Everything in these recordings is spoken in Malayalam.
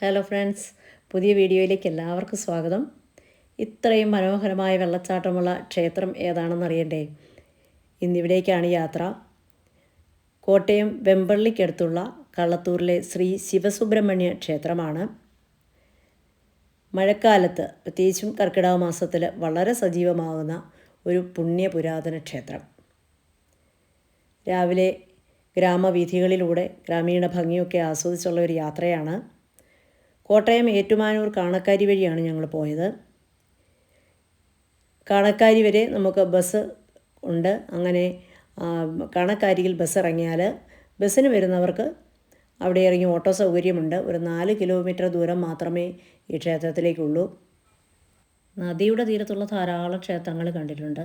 ഹലോ ഫ്രണ്ട്സ് പുതിയ വീഡിയോയിലേക്ക് എല്ലാവർക്കും സ്വാഗതം. ഇത്രയും മനോഹരമായ വെള്ളച്ചാട്ടമുള്ള ക്ഷേത്രം ഏതാണെന്ന് അറിയണ്ടേ? ഇന്നിവിടേക്കാണ് യാത്ര. കോട്ടയം വെമ്പള്ളിക്കടുത്തുള്ള കള്ളത്തൂരിലെ ശ്രീ ശിവസുബ്രഹ്മണ്യ ക്ഷേത്രമാണ്. മഴക്കാലത്ത് പ്രത്യേകിച്ചും കർക്കിടക മാസത്തിൽ വളരെ സജീവമാകുന്ന ഒരു പുണ്യ പുരാതന ക്ഷേത്രം. രാവിലെ ഗ്രാമവീഥികളിലൂടെ ഗ്രാമീണ ഭംഗിയൊക്കെ ആസ്വദിച്ചുള്ള ഒരു യാത്രയാണ്. കോട്ടയം ഏറ്റുമാനൂർ കാണക്കാരി വഴിയാണ് ഞങ്ങൾ പോയത്. കാണക്കാരി വരെ നമുക്ക് ബസ് ഉണ്ട്. അങ്ങനെ കാണക്കാരിയിൽ ബസ് ഇറങ്ങിയാൽ ബസ്സിന് വരുന്നവർക്ക് അവിടെ ഇറങ്ങി ഓട്ടോ സൗകര്യമുണ്ട്. ഒരു നാല് കിലോമീറ്റർ ദൂരം മാത്രമേ ഈ ക്ഷേത്രത്തിലേക്കുള്ളൂ. നദിയുടെ തീരത്തുള്ള ധാരാളം ക്ഷേത്രങ്ങൾ കണ്ടിട്ടുണ്ട്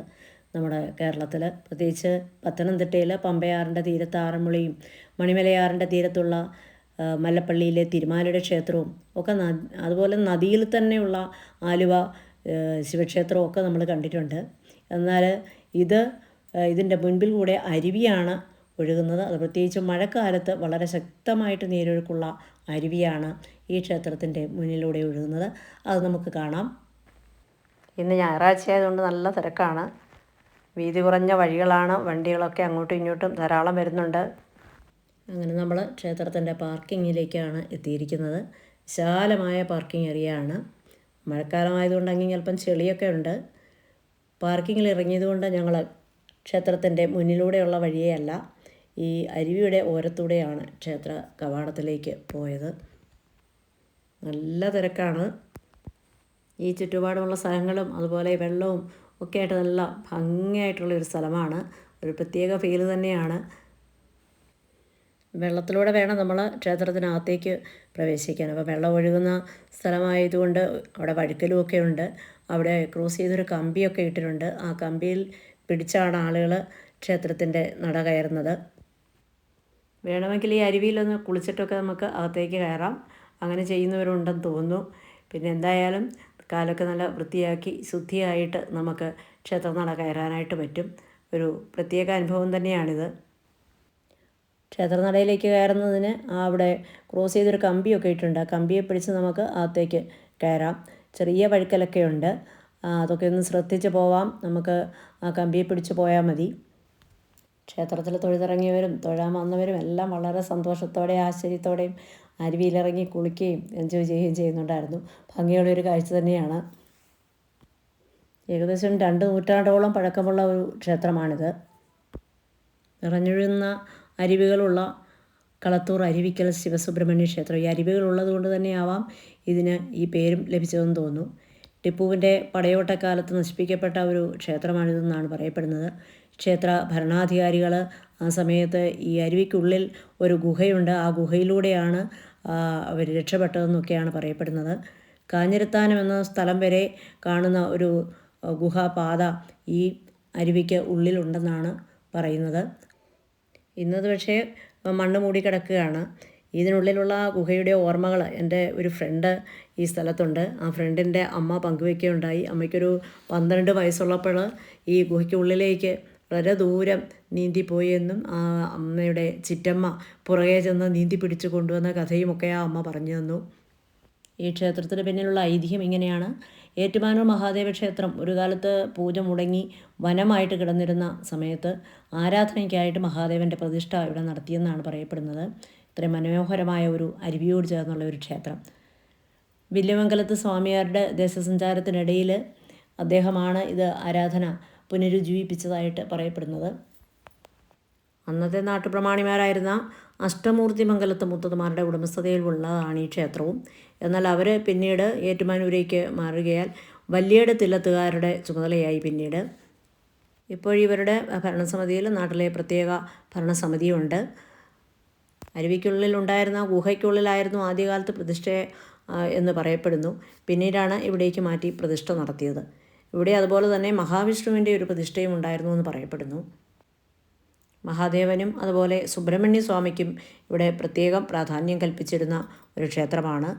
നമ്മുടെ കേരളത്തിൽ പ്രത്യേകിച്ച് പത്തനംതിട്ടയിൽ പമ്പയാറിന്റെ തീരത്ത് ആറന്മുളയും മണിമലയാറിന്റെ തീരത്തുള്ള മല്ലപ്പള്ളിയിലെ തിരുമാലയുടെ ക്ഷേത്രവും ഒക്കെ അതുപോലെ നദിയിൽ തന്നെയുള്ള ആലുവ ശിവക്ഷേത്രവും ഒക്കെ നമ്മൾ കണ്ടിട്ടുണ്ട്. എന്നാൽ ഇത് ഇതിന്റെ മുൻപിൽ കൂടെ അരുവിയാണ് ഒഴുകുന്നത്. അത് പ്രത്യേകിച്ച് മഴക്കാലത്ത് വളരെ ശക്തമായിട്ട് നീരൊഴുക്കുള്ള അരുവിയാണ് ഈ ക്ഷേത്രത്തിന്റെ മുന്നിലൂടെ ഒഴുകുന്നത്. അത് നമുക്ക് കാണാം. ഇന്ന് ഞായറാഴ്ച ആയതുകൊണ്ട് നല്ല തിരക്കാണ്. വീതി കുറഞ്ഞ വഴികളാണ് വണ്ടികളൊക്കെ അങ്ങോട്ടും ഇങ്ങോട്ടും ധാരാളം വരുന്നുണ്ട്. അങ്ങനെ നമ്മൾ ക്ഷേത്രത്തിന്റെ പാർക്കിങ്ങിലേക്കാണ് എത്തിയിരിക്കുന്നത്. വിശാലമായ പാർക്കിംഗ് ഏരിയ ആണ് മഴക്കാലമായതുകൊണ്ട് അങ്ങ് ചിലപ്പം ചെളിയൊക്കെ ഉണ്ട്. പാർക്കിങ്ങിൽ ഇറങ്ങിയതുകൊണ്ട് ഞങ്ങൾ ക്ഷേത്രത്തിന്റെ മുന്നിലൂടെയുള്ള വഴിയേയല്ല ഈ അരുവിയുടെ ഓരത്തൂടെയാണ് ക്ഷേത്ര കവാടത്തിലേക്ക് പോയത്. നല്ല തിരക്കാണ്. ഈ ചുറ്റുപാടുമുള്ള സ്ഥലങ്ങളും അതുപോലെ വെള്ളവും ഒക്കെ ആയിട്ട് നല്ല ഭംഗിയായിട്ടുള്ള ഒരു സ്ഥലമാണ്. ഒരു പ്രത്യേക ഫീൽ തന്നെയാണ്. വെള്ളത്തിലൂടെ വേണം നമ്മൾ ക്ഷേത്രത്തിനകത്തേക്ക് പ്രവേശിക്കാൻ. അപ്പോൾ വെള്ളം ഒഴുകുന്ന സ്ഥലമായതുകൊണ്ട് അവിടെ വഴുക്കലും ഒക്കെ ഉണ്ട്. അവിടെ ക്രോസ് ചെയ്തൊരു കമ്പിയൊക്കെ ഇട്ടിട്ടുണ്ട്. ആ കമ്പിയിൽ പിടിച്ചാണ് ആളുകൾ ക്ഷേത്രത്തിന്റെ നട കയറുന്നത്. വേണമെങ്കിൽ ഈ അരുവിയിലൊന്ന് കുളിച്ചിട്ടൊക്കെ നമുക്ക് അകത്തേക്ക് കയറാം. അങ്ങനെ ചെയ്യുന്നവരുണ്ടെന്ന് തോന്നുന്നു. പിന്നെ എന്തായാലും കാലൊക്കെ നല്ല വൃത്തിയാക്കി ശുദ്ധിയായിട്ട് നമുക്ക് ക്ഷേത്രനട കയറാനായിട്ട് പറ്റും. ഒരു പ്രത്യേക അനുഭവം തന്നെയാണിത്. ക്ഷേത്രനടയിലേക്ക് കയറുന്നതിന് അവിടെ ക്രോസ് ചെയ്തൊരു കമ്പിയൊക്കെ ഇട്ടുണ്ട് ആ കമ്പിയെ പിടിച്ച് നമുക്ക് അകത്തേക്ക് കയറാം. ചെറിയ വഴുക്കലൊക്കെ ഉണ്ട്. അതൊക്കെ ഒന്ന് ശ്രദ്ധിച്ച് പോവാം. നമുക്ക് ആ കമ്പിയെ പിടിച്ച് പോയാൽ മതി. ക്ഷേത്രത്തിൽ തൊഴുതിറങ്ങിയവരും തൊഴാൻ വന്നവരും എല്ലാം വളരെ സന്തോഷത്തോടെ ആശ്ചര്യത്തോടെയും അരുവിയിലിറങ്ങി കുളിക്കുകയും എൻജോയ് ചെയ്യുകയും ചെയ്യുന്നുണ്ടായിരുന്നു. ഭംഗിയുള്ള ഒരു കാഴ്ച തന്നെയാണ്. ഏകദേശം രണ്ട് നൂറ്റാണ്ടോളം പഴക്കമുള്ള ഒരു ക്ഷേത്രമാണിത്. നിറഞ്ഞൊഴുന്ന അരുവികളുള്ള കളത്തൂർ അരുവിക്കൽ ശിവസുബ്രഹ്മണ്യ ക്ഷേത്രം. ഈ അരുവികൾ ഉള്ളതുകൊണ്ട് തന്നെയാവാം ഇതിന് ഈ പേരും ലഭിച്ചതെന്ന് തോന്നുന്നു. ടിപ്പുവിന്റെ പടയോട്ടക്കാലത്ത് നശിപ്പിക്കപ്പെട്ട ഒരു ക്ഷേത്രമാണിതെന്നാണ് പറയപ്പെടുന്നത്. ക്ഷേത്ര ഭരണാധികാരികൾ ആ സമയത്ത് ഈ അരുവിക്കുള്ളിൽ ഒരു ഗുഹയുണ്ട്. ആ ഗുഹയിലൂടെയാണ് അവർ രക്ഷപ്പെട്ടതെന്നൊക്കെയാണ് പറയപ്പെടുന്നത്. കാഞ്ഞിരത്താനം എന്ന സ്ഥലം വരെ കാണുന്ന ഒരു ഗുഹാപാത ഈ അരുവിക്ക് ഉള്ളിലുണ്ടെന്നാണ് പറയുന്നത്. ഇന്നത് പക്ഷേ മണ്ണ് മൂടി കിടക്കുകയാണ്. ഇതിനുള്ളിലുള്ള ഗുഹയുടെ ഓർമ്മകൾ എന്റെ ഒരു ഫ്രണ്ട് ഈ സ്ഥലത്തുണ്ട്. ആ ഫ്രണ്ടിന്റെ അമ്മ പങ്കുവെക്കുകയുണ്ടായി. അമ്മയ്ക്കൊരു പന്ത്രണ്ട് വയസ്സുള്ളപ്പോൾ ഈ ഗുഹയ്ക്കുള്ളിലേക്ക് വളരെ ദൂരം നീന്തിപ്പോയി എന്നും ആ അമ്മയുടെ ചിറ്റമ്മ പുറകെ ചെന്ന് നീന്തി പിടിച്ചു കൊണ്ടുവന്ന കഥയുമൊക്കെ ആ അമ്മ പറഞ്ഞു തന്നു. ഈ ക്ഷേത്രത്തിന് പിന്നിലുള്ള ഐതിഹ്യം ഇങ്ങനെയാണ്. ഏറ്റുമാനൂർ മഹാദേവ ക്ഷേത്രം ഒരു കാലത്ത് പൂജ മുടങ്ങി വനമായിട്ട് കിടന്നിരുന്ന സമയത്ത് ആരാധനയ്ക്കായിട്ട് മഹാദേവന്റെ പ്രതിഷ്ഠ ഇവിടെ നടത്തിയെന്നാണ് പറയപ്പെടുന്നത്. ഇത്രയും മനോഹരമായ ഒരു അരുവിയോട് ചേർന്നുള്ള ഒരു ക്ഷേത്രം. വില്യമംഗലത്ത് സ്വാമിയാരുടെ ദേശസഞ്ചാരത്തിനിടയിൽ അദ്ദേഹമാണ് ഇത് ആരാധന പുനരുജ്ജീവിപ്പിച്ചതായിട്ട് പറയപ്പെടുന്നത്. അന്നത്തെ നാട്ടുപ്രമാണിമാരായിരുന്ന അഷ്ടമൂർത്തി മംഗലത്ത് മുത്തതുമാരുടെ ഉടമസ്ഥതയിൽ ഉള്ളതാണ് ഈ ക്ഷേത്രവും. എന്നാൽ അവർ പിന്നീട് ഏറ്റുമാനൂരേക്ക് മാറുകയാൽ വല്യേട് തില്ലത്തുകാരുടെ ചുമതലയായി പിന്നീട്. ഇപ്പോഴിവരുടെ ഭരണസമിതിയിൽ നാട്ടിലെ പ്രത്യേക ഭരണസമിതിയുണ്ട്. അരുവിക്കുള്ളിൽ ഉണ്ടായിരുന്ന ഗുഹയ്ക്കുള്ളിലായിരുന്നു ആദ്യകാലത്ത് പ്രതിഷ്ഠ എന്ന് പറയപ്പെടുന്നു. പിന്നീടാണ് ഇവിടേക്ക് മാറ്റി പ്രതിഷ്ഠ നടത്തിയത്. ഇവിടെ അതുപോലെ തന്നെ മഹാവിഷ്ണുവിന്റെ ഒരു പ്രതിഷ്ഠയും ഉണ്ടായിരുന്നു എന്ന് പറയപ്പെടുന്നു. മഹാദേവനും അതുപോലെ സുബ്രഹ്മണ്യ സ്വാമിക്കും ഇവിടെ പ്രത്യേകം പ്രാധാന്യം കൽപ്പിച്ചിരുന്ന ഒരു ക്ഷേത്രമാണ്.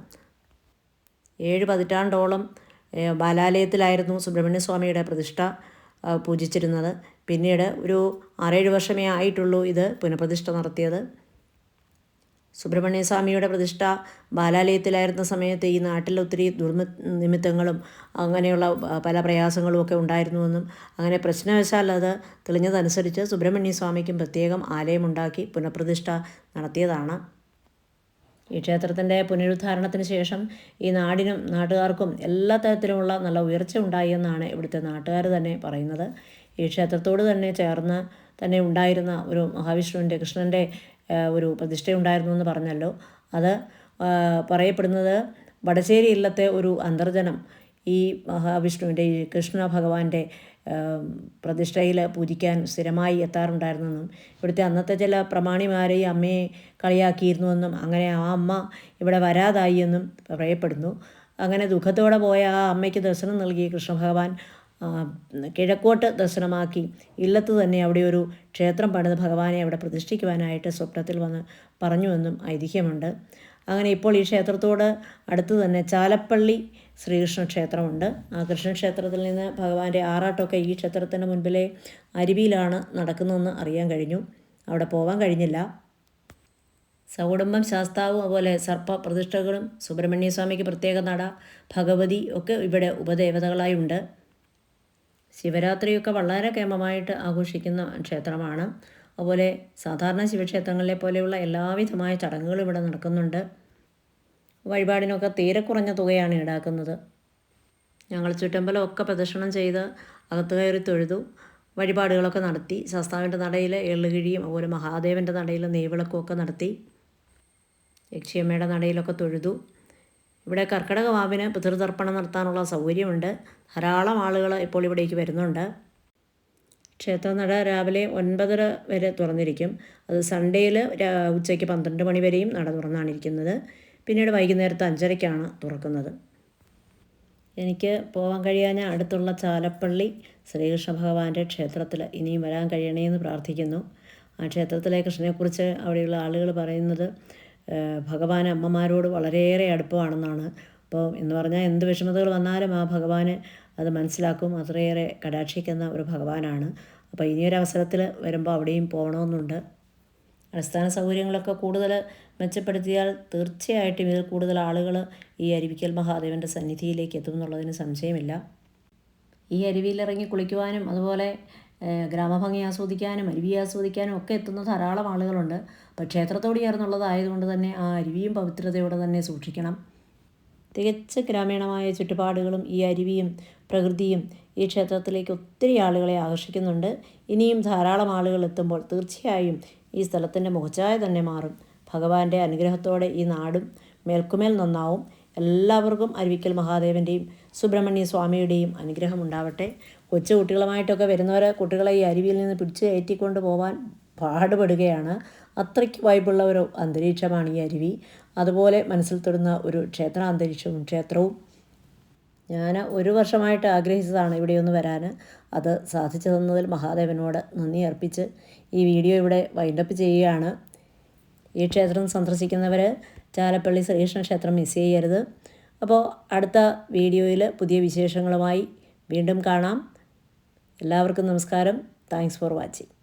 ഏഴ് പതിറ്റാണ്ടോളം ബാലാലയത്തിലായിരുന്നു സുബ്രഹ്മണ്യ സ്വാമിയുടെ പ്രതിഷ്ഠ പൂജിച്ചിരുന്നത്. പിന്നീട് ഒരു ആറേഴ് വർഷമേ ആയിട്ടുള്ളൂ ഇത് പുനഃപ്രതിഷ്ഠ നടത്തിയത്. സുബ്രഹ്മണ്യ സ്വാമിയുടെ പ്രതിഷ്ഠ ബാലാലയത്തിലായിരുന്ന സമയത്ത് ഈ നാട്ടിൽ ഒത്തിരി ദുർമ നിമിത്തങ്ങളും അങ്ങനെയുള്ള പല പ്രയാസങ്ങളും ഒക്കെ ഉണ്ടായിരുന്നുവെന്നും അങ്ങനെ പ്രശ്നവശാൽ അത് തെളിഞ്ഞതനുസരിച്ച് സുബ്രഹ്മണ്യ സ്വാമിക്കും പ്രത്യേകം ആലയമുണ്ടാക്കി പുനഃപ്രതിഷ്ഠ നടത്തിയതാണ്. ഈ ക്ഷേത്രത്തിന്റെ പുനരുദ്ധാരണത്തിന് ശേഷം ഈ നാടിനും നാട്ടുകാർക്കും എല്ലാ തരത്തിലുമുള്ള നല്ല ഉയർച്ച ഉണ്ടായി എന്നാണ് ഇവിടുത്തെ നാട്ടുകാർ തന്നെ പറയുന്നത്. ഈ ക്ഷേത്രത്തോട് തന്നെ ചേർന്ന് തന്നെ ഉണ്ടായിരുന്ന ഒരു മഹാവിഷ്ണുവിന്റെ കൃഷ്ണന്റെ ഒരു പ്രതിഷ്ഠയുണ്ടായിരുന്നു എന്ന് പറഞ്ഞല്ലോ. അത് പറയപ്പെടുന്നത് വടശ്ശേരി ഇല്ലത്തെ ഒരു അന്തർജനം ഈ മഹാവിഷ്ണുവിന്റെ ഈ കൃഷ്ണ ഭഗവാന്റെ പ്രതിഷ്ഠയിൽ പൂജിക്കാൻ സ്ഥിരമായി എത്താറുണ്ടായിരുന്നെന്നും ഇവിടുത്തെ അന്നത്തെ ചില പ്രമാണിമാരെ ഈ അമ്മയെ കളിയാക്കിയിരുന്നുവെന്നും അങ്ങനെ ആ അമ്മ ഇവിടെ വരാതായി എന്നും പറയപ്പെടുന്നു. അങ്ങനെ ദുഃഖത്തോടെ പോയ ആ അമ്മയ്ക്ക് ദർശനം നൽകി കൃഷ്ണഭഗവാൻ കിഴക്കോട്ട് ദർശനമാക്കി. ഇല്ലത്ത് തന്നെ അവിടെ ഒരു ക്ഷേത്രം പണിത് ഭഗവാനെ അവിടെ പ്രതിഷ്ഠിക്കുവാനായിട്ട് സ്വപ്നത്തിൽ വന്ന് പറഞ്ഞുവെന്നും ഐതിഹ്യമുണ്ട്. അങ്ങനെ ഇപ്പോൾ ഈ ക്ഷേത്രത്തോട് അടുത്ത് തന്നെ ചാലപ്പള്ളി ശ്രീകൃഷ്ണ ക്ഷേത്രമുണ്ട് ആ കൃഷ്ണക്ഷേത്രത്തിൽ നിന്ന് ഭഗവാന്റെ ആറാട്ടമൊക്കെ ഈ ക്ഷേത്രത്തിന്റെ മുൻപിലെ അരുവിയിലാണ് നടക്കുന്നതെന്ന് അറിയാൻ കഴിഞ്ഞു. അവിടെ പോവാൻ കഴിഞ്ഞില്ല. സകുടുംബം ശാസ്താവും അതുപോലെ സർപ്പ പ്രതിഷ്ഠകളും സുബ്രഹ്മണ്യ സ്വാമിക്ക് പ്രത്യേക നട ഭഗവതി ഒക്കെ ഇവിടെ ഉപദേവതകളായി ഉണ്ട് ശിവരാത്രിയൊക്കെ വളരെ കേമമായിട്ട് ആഘോഷിക്കുന്ന ക്ഷേത്രമാണ്. അതുപോലെ സാധാരണ ശിവക്ഷേത്രങ്ങളിലെ പോലെയുള്ള എല്ലാവിധമായ ചടങ്ങുകളും ഇവിടെ നടക്കുന്നുണ്ട്. വഴിപാടിനൊക്കെ തീരെ കുറഞ്ഞ തുകയാണ് ഈടാക്കുന്നത്. ഞങ്ങൾ ചുറ്റമ്പലമൊക്കെ പ്രദക്ഷിണം ചെയ്ത് അകത്ത് കയറി തൊഴുതു. വഴിപാടുകളൊക്കെ നടത്തി. ശാസ്താവിന്റെ നടയിൽ എള്ളുകിഴിയും അതുപോലെ മഹാദേവന്റെ നടയിൽ നെയ്വിളക്കും ഒക്കെ നടത്തി. യക്ഷിയമ്മയുടെ നടയിലൊക്കെ തൊഴുതു. ഇവിടെ കർക്കിടക വാവിന് പിതൃതർപ്പണം നടത്താനുള്ള സൗകര്യമുണ്ട്. ധാരാളം ആളുകൾ ഇപ്പോൾ ഇവിടേക്ക് വരുന്നുണ്ട്. ക്ഷേത്രനട രാവിലെ ഒൻപതര വരെ തുറന്നിരിക്കും. അത് സൺഡേയിൽ ഉച്ചയ്ക്ക് പന്ത്രണ്ട് മണി വരെയും നട തുറന്നാണ് ഇരിക്കുന്നത് പിന്നീട് വൈകുന്നേരത്ത് അഞ്ചരയ്ക്കാണ് തുറക്കുന്നത്. എനിക്ക് പോകാൻ കഴിയാഞ്ഞ അടുത്തുള്ള ചാലപ്പള്ളി ശ്രീകൃഷ്ണ ഭഗവാന്റെ ക്ഷേത്രത്തിൽ ഇനിയും വരാൻ കഴിയണേന്ന് പ്രാർത്ഥിക്കുന്നു. ആ ക്ഷേത്രത്തിലെ കൃഷ്ണനെക്കുറിച്ച് അവിടെയുള്ള ആളുകൾ പറയുന്നത് ഭഗവാൻ അമ്മമാരോട് വളരെയേറെ അടുപ്പമാണെന്നാണ്. അപ്പോൾ എന്ന് പറഞ്ഞാൽ എന്ത് വിഷമതകൾ വന്നാലും ആ ഭഗവാന് അത് മനസ്സിലാക്കും. അത്രയേറെ കടാക്ഷിക്കുന്ന ഒരു ഭഗവാനാണ്. അപ്പോൾ ഇനിയൊരു അവസരത്തിൽ വരുമ്പോൾ അവിടെയും പോകണമെന്നുണ്ട്. അടിസ്ഥാന സൗകര്യങ്ങളൊക്കെ കൂടുതൽ മെച്ചപ്പെടുത്തിയാൽ തീർച്ചയായിട്ടും ഇതിൽ കൂടുതൽ ആളുകൾ ഈ അരുവിക്കൽ മഹാദേവന്റെ സന്നിധിയിലേക്ക് എത്തും എന്നുള്ളതിന് സംശയമില്ല. ഈ അരുവിയിലിറങ്ങി കുളിക്കുവാനും അതുപോലെ ഗ്രാമഭംഗി ആസ്വദിക്കാനും അരുവി ആസ്വദിക്കാനും ഒക്കെ എത്തുന്ന ധാരാളം ആളുകളുണ്ട്. അപ്പോൾ ക്ഷേത്രത്തോട് ചേർന്നുള്ളതായതുകൊണ്ട് തന്നെ ആ അരുവിയും പവിത്രതയോടെ തന്നെ സൂക്ഷിക്കണം. തികച്ച ഗ്രാമീണമായ ചുറ്റുപാടുകളും ഈ അരുവിയും പ്രകൃതിയും ഈ ക്ഷേത്രത്തിലേക്ക് ഒത്തിരി ആളുകളെ ആകർഷിക്കുന്നുണ്ട്. ഇനിയും ധാരാളം ആളുകൾ എത്തുമ്പോൾ തീർച്ചയായും ഈ സ്ഥലത്തിന്റെ മുഖച്ചായ തന്നെ മാറും. ഭഗവാന്റെ അനുഗ്രഹത്തോടെ ഈ നാടും മേൽക്കുമേൽ നന്നാവും. എല്ലാവർക്കും അരുവിക്കൽ മഹാദേവന്റെയും സുബ്രഹ്മണ്യ സ്വാമിയുടെയും അനുഗ്രഹം ഉണ്ടാവട്ടെ. കൊച്ചു കുട്ടികളുമായിട്ടൊക്കെ വരുന്നവരെ കുട്ടികളെ ഈ അരുവിയിൽ നിന്ന് പിടിച്ച് കയറ്റിക്കൊണ്ട് പോകാൻ പാടുപെടുകയാണ്. അത്രയ്ക്ക് വൈബുള്ള ഒരു അന്തരീക്ഷമാണ് ഈ അരുവി. അതുപോലെ മനസ്സിൽ തൊടുന്ന ഒരു ക്ഷേത്ര ക്ഷേത്രാന്തരീക്ഷവും ക്ഷേത്രവും. ഞാൻ ഒരു വർഷമായിട്ട് ആഗ്രഹിച്ചതാണ് ഇവിടെ ഒന്ന് വരാൻ അത് സാധിച്ചു തന്നതിൽ മഹാദേവനോട് നന്ദി അർപ്പിച്ച് ഈ വീഡിയോ ഇവിടെ വൈൻഡപ്പ് ചെയ്യുകയാണ്. ഈ ക്ഷേത്രം സന്ദർശിക്കുന്നവർ ചാലപ്പള്ളി ശ്രീകൃഷ്ണ ക്ഷേത്രം മിസ് ചെയ്യരുത്. അപ്പോൾ അടുത്ത വീഡിയോയിൽ പുതിയ വിശേഷങ്ങളുമായി വീണ്ടും കാണാം. എല്ലാവർക്കും നമസ്കാരം. Thanks for watching